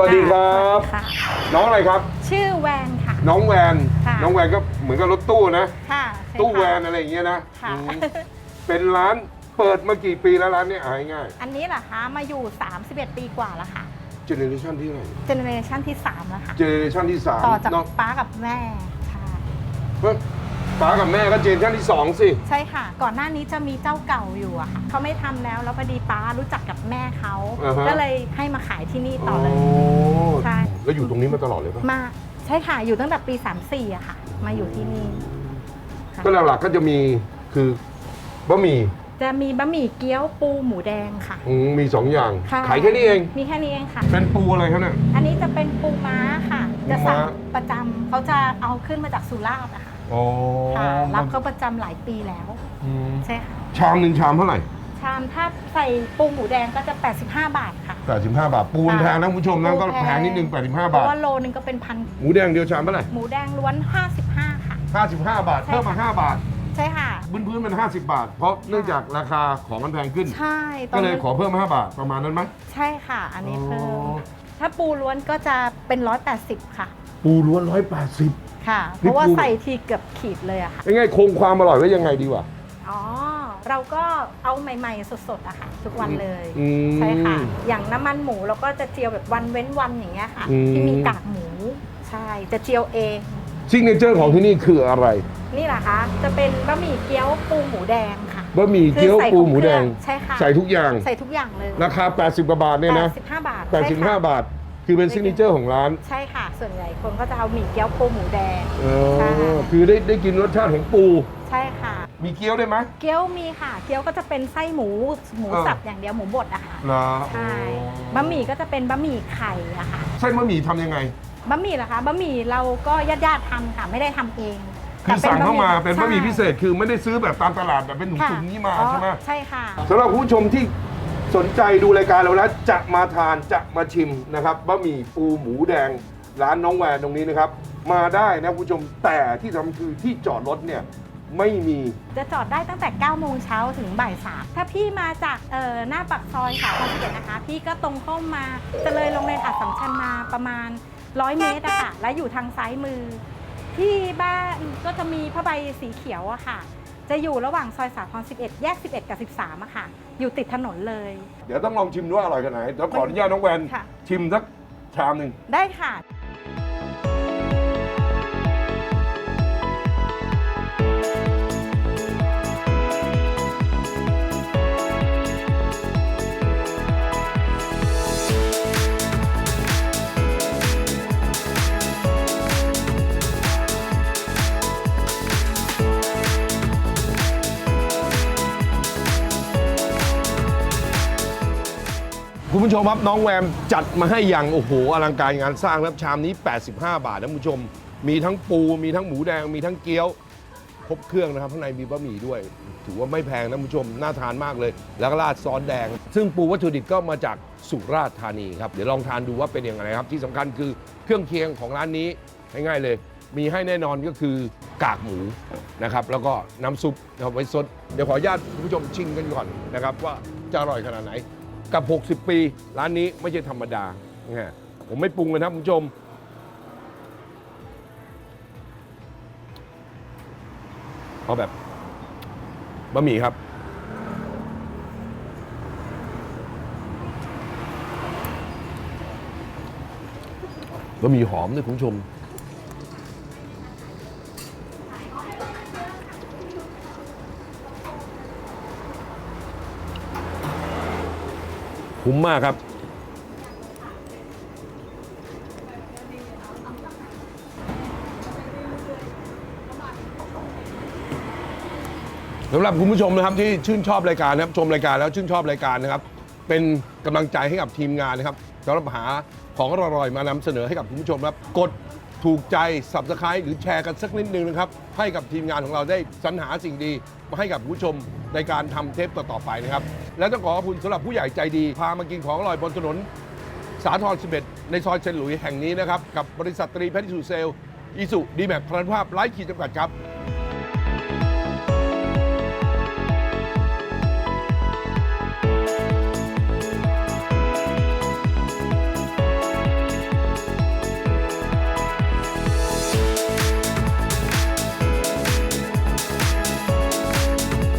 วัสดีครับ ค่ะน้องอะไรครับ ชื่อแวนค่ะ น้องแวน ค่ะ น้องแวนก็เหมือนกับรถตู้นะ ค่ะใช่ตู้ค่ะแวนอะไรอย่างเงี้ยนะค่ะ อืมเป็นร้านเปิดมากี่ปีแล้วร้านเนี้เอาง่ายอันนี้เหรอคะมาอยู่ 31 ปีกว่าแล้วค่ะเจเนอเรชันที่เท่าไหร่เจเนอเรชันที่ 3 แล้วค่ะ เจเนอเรชันที่สามต่อจากน้องป้ากับแม่ ใช่ เฮ้ย ป้ากับแม่ก็เจเนอเรชันที่สองสิ ใช่ค่ะ ก่อนหน้านี้จะมีเจ้าเก่าอยู่อะค่ะเขาไม่ทำแล้วแล้วพอดีป้ารู้จักกับแม่เขาอ่าฮะ ก็เลยให้มาขายที่นี่ต่อเลย ใช่ แล้วอยู่ตรงนี้มาตลอดเลยปะมาใช่ค่ะอยู่ตั้งแต่ปี 34อะค่ะ มาอยู่ที่นี่ค่ะก็หลักๆก็จะมีคือบะหมี่จะมีบะหมี่เกี๊ยวปูหมูแดงค่ะอืมมีสองอย่างค่ะขายแค่นี้เอง มีแค่นี้เองค่ะ เป็นปูอะไรครับเนี่ย อันนี้จะเป็นปูม้าค่ะจะสั่งม้าประจำเขาจะเอาขึ้นมาจากสุราษฎร์นะคะ อ๋อค่ะรับเขาประจำหลายปีแล้ว อืมใช่ค่ะ ชามหนึ่งชามเท่าไหร่ ชามถ้าใส่ปูหมูแดงก็จะ 85 บาทค่ะ 85 บาท ปูนค่ะแพงนะคุณผู้ชมนะก็ปูแพงนิดนึง 85 เพบาราะทว่าโลนึงก็เป็นพัน หมูแดงเดียวชามเท่าไหร่ หมูแดงล้วน 55 ค่ะ 55 บาท ใช่ เพิ่มมา 5 บาท ใช่ค่ะ พื้นพื้นๆมัน50 บาท เพราะเนื่องจากราคาของมันแพงขึ้น ใช่ตอก็นเลยนี้ขอเพิ่ม 5 บาท ประมาณนั้นไหม ใช่ค่ะ อันนี้เพิ่อ๋มอถ้าปูล้วนก็จะเป็น 180 ค่ะ ปูล้วน 180 ค่ะ เพนี่ราะว่าปูใส่ทีเกือบขีดเลยอะค่ะ ยังไงคงความอร่อยไว้ยังไงดีวะ อ๋อ เราก็เอาใหม่ ๆ สดๆอะค่ะ ทุกวันเลยอืมใช่ค่ะ อย่างน้ำมันหมูเราก็จะเจียวแบบวันเว้นวันอย่างเงี้ยค่ะ อืม ที่มีกากหมู ใช่ จะเจียวเอง ซิกเนเจอร์ของที่นี่คืออะไรนี่แหละคะจะเป็นบะหมี่เกี๊ยวปูหมูแดงค่ะ บะหมี่เกี๊ยวคือใส่ปูหมูแดงใช่ค่ะ ใส่ทุกอย่าง ใส่ทุกอย่างเลยราคา 80กว่าบาทเนี่ยนะ 85 บาทใช่ค่ะ85 บาท คือเป็นซิกเนเจอร์ของร้าน ใช่ค่ะ ส่วนใหญ่คนก็จะเอาหมี่เกี๊ยวปูหมูแดงอ๋ใช่อคือได้ได้กินรสชาติของปู ใช่ค่ะ มีเกี๊ยวได้ไหม เกี๊ยวมีค่ะ เกี๊ยวก็จะเป็นไส้หมูหมูอ่า สับอย่างเดียวหมูบดอะค่ะ เหรอใช่บะหมี่ก็จะเป็นบะหมี่ไข่อะค่ะ เส้นบะหมี่ทำยังไง บะหมี่เหรอคะ บะหมี่เราก็ญาติญาติๆทำค่ะ ไม่ได้ทำเองคือสั่งเข้ามาเป็นบะหมี่ใช่พิเศษคือไม่ได้ซื้อแบบตามตลาดแบบเป็นถุค่ะงๆนี้มาอ๋อใช่ไหม ใช่ค่ะสำหรับคุณผู้ชมที่ สนใจดูรายการเราแล้วจะมาทานจะมาชิมนะครับบะหมี่ปูหมูแดงร้านน้องแวนตรงนี้นะครับ มาได้นะคุณผู้ชมแต่ที่สำคัญคือที่จอดรถเนี่ยไม่มี จะจอดได้ตั้งแต่ 9 โมงเช้าถึงบ่ายสามถ้าพี่มาจากเอ่อหน้าปากซอยสาทรเกียรตินะคะ พี่ก็ตรงเข้ามาจะเลยโรงเรียนอัดสัมชัญมาประมาณ 100 เมตรอะค่ะ และอยู่ทางซ้ายมือ ที่บ้านก็จะมีผ้าใบสีเขียวอะค่ะ จะอยู่ระหว่างซอยสาทร11 แยก 11 กับ 13อะค่ะ อยู่ติดถนนเลย เดี๋ยวต้องลองชิมดูว่าอร่อยขนาดไหนเดี๋ยวขออนุญาตน้องแวนค่ะ ชิมสักชามหนึ่ง ได้ค่ะ ผู้ชมครับน้องแวมจัดมาให้อย่างโอ้โหอลังการงานสร้างแล้วชามนี้ 85 บาทนะคุณผู้ชม มีทั้งปูมีทั้งหมูแดงมีทั้งเกี๊ยวครบเครื่องนะครับข้างในมีบะหมี่ด้วย ถือว่าไม่แพงนะคุณผู้ชมน่าทานมากเลย แล้วก็ราดซอสแดง ซึ่งปูวัตถุดิบก็มาจากสุราษฎร์ธานีครับเดี๋ยวลองทานดูว่าเป็นอยังไงครับ ที่สำคัญคือเครื่องเคียงของร้านนี้ง่ายๆเลย มีให้แน่นอนก็คือกากหมูนะครับแล้วก็น้ำซุปนะครับไว้ซดเดี๋ยวขออนุญาตคุณผู้ชมชิมกันก่อนนะครับว่าจะอร่อยขนาดไหน กับ 60 ปี ร้านนี้ไม่ใช่ธรรมดานะฮะผมไม่ปรุงเลยนะคุณผู้ชม เอาแบบบะหมี่ครับ บะหมี่หอมด้วยคุณผู้ชม คุ้มมากครับ สำหรับคุณผู้ชมนะครับที่ชื่นชอบรายการนะครับชมรายการแล้วชื่นชอบรายการนะครับ เป็นกำลังใจให้กับทีมงานนะครับสำหรับหาของอร่อยๆมานำเสนอให้กับคุณผู้ชมครับกด ถูกใจ subscribe หรือแชร์กันสักนิดนึงนะครับ ให้กับทีมงานของเราได้สรรหาสิ่งดี มาให้กับผู้ชมในการทำเทปต่อๆไปนะครับ และต้องขอขอบคุณสำหรับผู้ใหญ่ใจดี พามากินของอร่อยบนถนน สาทร11 ในซอยเชนหลุยแห่งนี้นะครับ กับบริษัทตรีแพทย์สูเซลอีสุดีแม็กพลันภาพไร้ขีดจำกัดครับ